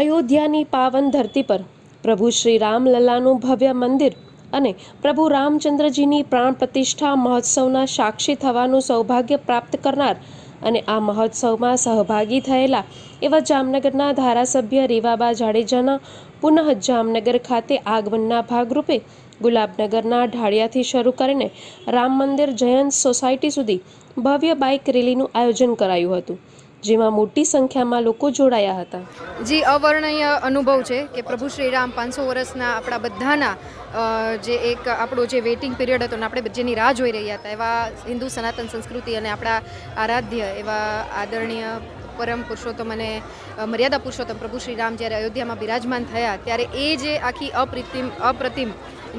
અયોધ્યાની પાવન ધરતી પર પ્રભુ શ્રી રામલલ્લાનું ભવ્ય મંદિર અને પ્રભુ રામચંદ્રજીની પ્રાણ પ્રતિષ્ઠા મહોત્સવના સાક્ષી થવાનું સૌભાગ્ય પ્રાપ્ત કરનાર અને આ મહોત્સવમાં સહભાગી થયેલા એવા જામનગરના ધારાસભ્ય રીવાબા જાડેજાના પુનઃ જામનગર ખાતે આગમનના ભાગરૂપે ગુલાબનગરના ઢાળિયાથી શરૂ કરીને રામ મંદિર જયંત સોસાયટી સુધી ભવ્ય બાઇક રેલીનું આયોજન કરાયું હતું. જેમાં મોટી સંખ્યામાં લોકો જોડાયા હતા. જી, અવર્ણનીય અનુભવ છે કે પ્રભુ શ્રી રામ પાંચસો વર્ષના આપણા બધાના જે એક આપણો જે વેઇટિંગ પિરિયડ હતો ને આપણે જેની રાહ જોઈ રહ્યા હતા, એવા હિન્દુ સનાતન સંસ્કૃતિ અને આપણા આરાધ્ય, એવા આદરણીય પરમ પુરુષોત્તમ અને મર્યાદા પુરુષોત્તમ પ્રભુ શ્રી રામ જ્યારે અયોધ્યામાં બિરાજમાન થયા, ત્યારે એ જે આખી અપ્રતિમ અપ્રતિમ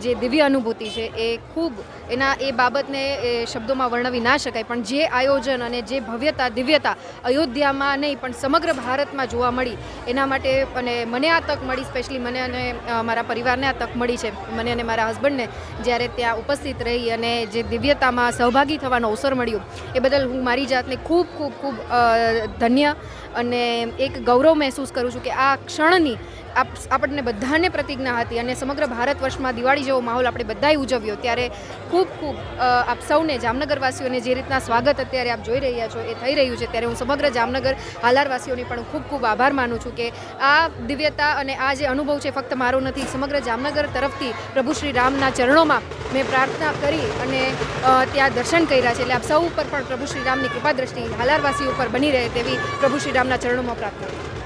જે દિવ્ય અનુભૂતિ છે એ ખૂબ એના એ બાબતને એ શબ્દોમાં વર્ણવી ના શકાય. પણ જે આયોજન અને જે ભવ્યતા, દિવ્યતા અયોધ્યામાં નહીં, પણ સમગ્ર ભારતમાં જોવા મળી, એના માટે અને મને આ તક મળી સ્પેશિયલી મને અને મારા પરિવારને આ તક મળી છે. મને અને મારા હસબન્ડને જ્યારે ત્યાં ઉપસ્થિત રહી અને જે દિવ્યતામાં સહભાગી થવાનો અવસર મળ્યો, એ બદલ હું મારી જાતને ખૂબ ખૂબ ખૂબ ધન્ય અને એક ગૌરવ મહેસૂસ કરું છું કે આ ક્ષણની આપણને બધાને પ્રતિજ્ઞા હતી અને સમગ્ર ભારત વર્ષમાં દિવાળી જેવો માહોલ આપણે બધાએ ઉજવ્યો. ત્યારે ખૂબ ખૂબ આપ સૌને જામનગરવાસીઓને જે રીતના સ્વાગત અત્યારે આપ જોઈ રહ્યા છો એ થઈ રહ્યું છે. ત્યારે હું સમગ્ર જામનગર હાલારવાસીઓની પણ ખૂબ ખૂબ આભાર માનું છું કે આ દિવ્યતા અને આ જે અનુભવ છે ફક્ત મારો નથી, સમગ્ર જામનગર તરફથી પ્રભુ શ્રી રામના ચરણોમાં મેં પ્રાર્થના કરી અને ત્યાં દર્શન કર્યા છે. એટલે આપ સૌ ઉપર પણ પ્રભુ શ્રી રામની કૃપા દ્રષ્ટિ હાલારવાસી ઉપર બની રહે તેવી પ્રભુ શ્રી રામના ચરણોમાં પ્રાર્થના